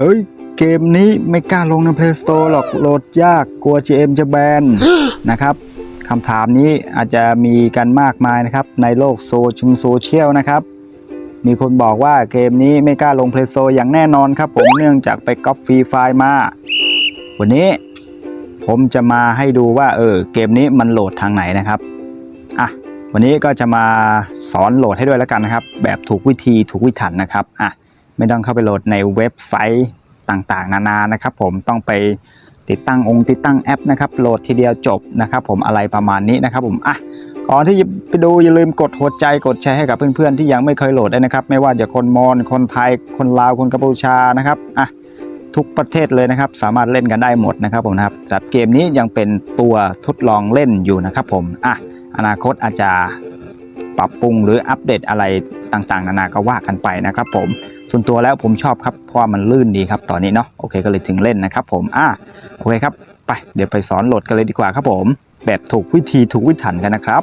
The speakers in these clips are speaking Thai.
เอ้ย เกมนี้ไม่กล้าลงใน Play Store หรอกโหลดยากกลัว GM จะแบนนะครับคำถามนี้อาจจะมีกันมากมายนะครับ ในโลกโซเชงโซเชียลนะครับ มีคนบอกว่าเกมนี้ไม่กล้าลง Play Store อย่างแน่นอนครับ ผมเนื่องจากไปก๊อปฟรีไฟล์มา วันนี้ผมจะมาให้ดูว่าเออเกมนี้มันโหลดทางไหนนะครับอะวันนี้ก็จะมาสอนโหลดให้ด้วยแล้วกันนะครับ แบบถูกวิธีถูกวิถันนะครับอะ ไม่ต้องเข้าไปโหลดในเว็บไซต์ต่างๆ นานานะครับ ผมต้องไปติดตั้งองค์ติดตั้งแอปนะครับโหลดทีเดียวจบนะครับ ผมอะไรประมาณนี้นะครับ ผมอะก่อนที่จะไปดูอย่าลืมกดหัวใจกดแชร์ให้กับเพื่อนๆที่ยังไม่เคยโหลดได้นะครับ ไม่ว่าจะคนมอญคนไทยคนลาวคนกัมพูชานะครับอะทุกประเทศเลยนะครับ สามารถเล่นกันได้หมดนะครับผมนะครับแต่เกมนี้ยังเป็นตัวทดลองเล่นอยู่นะครับ ผมอะอนาคตอาจจะปรับปรุงหรืออัปเดตอะไรต่างๆ นานาก็ว่ากันไปนะครับ ผม ส่วนตัวแล้วผมชอบครับเพราะมันลื่นดีครับตอนนี้เนาะโอเคก็เลยถึงเล่นนะครับ ผมอะโอเคครับไปเดี๋ยวไปสอนโหลดกันเลยดีกว่าครับผม แบบถูกวิธีถูกวิถันกันนะครับ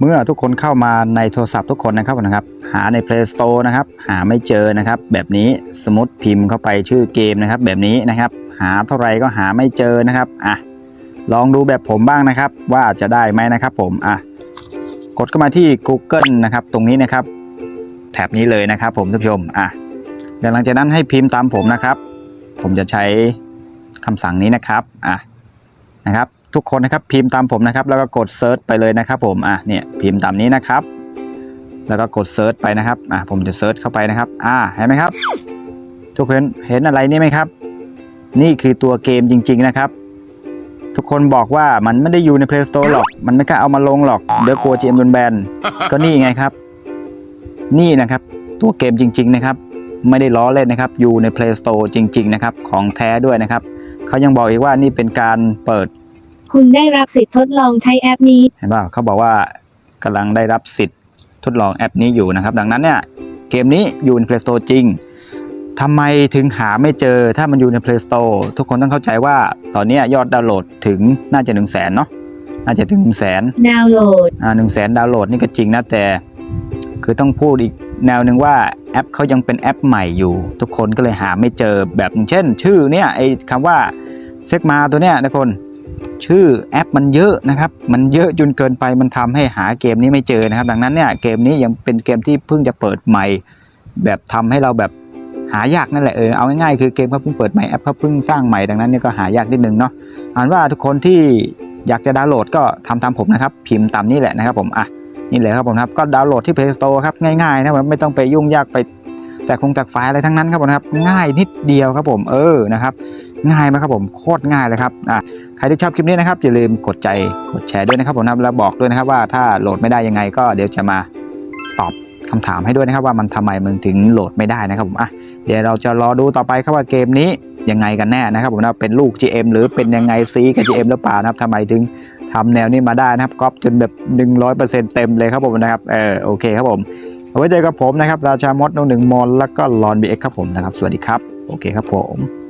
เมื่อทุกคนเข้ามาในโทรศัพท์ทุกคนนะครับนะครับ หาใน Play Store นะครับ หาไม่เจอนะครับ แบบนี้สมมติพิมพ์เข้าไปชื่อเกมนะครับ แบบนี้นะครับ หาเท่าไหร่ก็หาไม่เจอนะครับอะลองดูแบบผมบ้างนะครับ ว่าจะได้ไหมนะครับ ผมอะกดเข้ามาที่ Google นะครับ ตรงนี้นะครับ แถบนี้เลยนะครับ ผมท่านผู้ชมอะเดี๋ยวหลังจากนั้นให้พิมพ์ตามผมนะครับ ผมจะใช้คำสั่งนี้นะครับอะนะครับ ทุกคนนะครับพิมพ์ตามผมนะครับ แล้วก็กดเซิร์ชไปเลยนะครับ ผมอะเนี่ยพิมพ์ตามนี้นะครับ แล้วก็กดเซิร์ชไปนะครับอะผมจะเซิร์ชเข้าไปนะครับ อ่าเห็นไหมครับ ทุกคนเห็นอะไรนี่ไหมครับ นี่คือตัวเกมจริง ๆนะครับทุกคนบอกว่ามันไม่ได้อยู่ใน Play Store หรอก มันไม่กล้าเอามาลงหรอก เดี๋ยวกลัว GM โดนแบน ก็นี่ไงครับ นี่นะครับตัวเกมจริง ๆ นะครับ ไม่ได้ล้อเล่นนะครับ อยู่ใน Play Store จริง ๆ นะครับ ของแท้ด้วยนะครับ เขายังบอกอีกว่านี่เป็นการเปิด คุณได้รับสิทธิ์ทดลองใช้แอปนี้ เห็นป่าเขาบอกว่ากำลังได้รับสิทธิ์ทดลองแอปนี้อยู่นะครับ ดังนั้นเนี่ยเกมนี้อยู่ใน Play Store จริงทำไมถึงหาไม่เจอถ้ามันอยู่ใน Play Store ทุกคนต้องเข้าใจว่าตอนเนี้ยยอดดาวน์โหลดถึงน่าจะ1 0 0 0 0แสนเนาะน่าจะถึง1 0 0 0 0แสนดาวน์โหลดอ่าหนึ่งแสนดาวน์โหลดนี่ก็จริงนะแต่ คือต้องพูดอีกแนวหนึ่งว่าแอปเขายังเป็นแอปใหม่อยู่ ทุกคนก็เลยหาไม่เจอแบบอย่างเช่น ชื่อเนี่ยไอ้คำว่าเซ็กมาตัวเนี้ยทุกคนชื่อแอปมันเยอะนะครับ มันเยอะจนเกินไปมันทำให้หาเกมนี้ไม่เจอนะครับ ดังนั้นเนี่ยเกมนี้ยังเป็นเกมที่เพิ่งจะเปิดใหม่ แบบทำให้เราแบบหายากนั่นแหละเออเอาง่ายๆคือเกมเขาเพิ่งเปิดใหม่แอปเขาเพิ่งสร้างใหม่ดังนั้นเนี่ยก็หายากนิดนึงเนาะอ่านว่าทุกคนที่อยากจะดาวน์โหลดก็ทำตามผมนะครับ พิมพ์ตามนี้แหละนะครับผมอะ นี่เลยครับผมครับก็ดาวน์โหลดที่ Play Store ครับง่ายๆนะครับไม่ต้องไปยุ่งยากไปแตกคงแตกไฟล์อะไรทั้งนั้นครับผมครับง่ายนิดเดียวครับผมเออนะครับง่ายไหมครับผมโคตรง่ายเลยครับอะใครที่ชอบคลิปนี้นะครับอย่าลืมกดใจกดแชร์ด้วยนะครับผมนะครับแล้วบอกด้วยนะครับว่าถ้าโหลดไม่ได้ยังไงก็เดี๋ยวจะมาตอบคำถามให้ด้วยนะครับว่ามันทำไมมึงถึงโหลดไม่ได้นะครับผมอะเดี๋ยวเราจะรอดูต่อไปครับว่าเกมนี้ยังไงกันแน่นะครับผมนะเป็นลูก GM หรือเป็นยังไงซีกับ GM หรือเปล่านะครับทำไมถึง ทำแนวนี้มาได้นะครับก๊อปจนแบบ100%เต็มเลยครับผมนะครับเออโอเคครับผมเอาไว้เจอกับผมนะครับราชามดนหนึ่งมอนแล้วก็ลอนบีเอ็กครับผมนะครับ สวัสดีครับ โอเคครับผม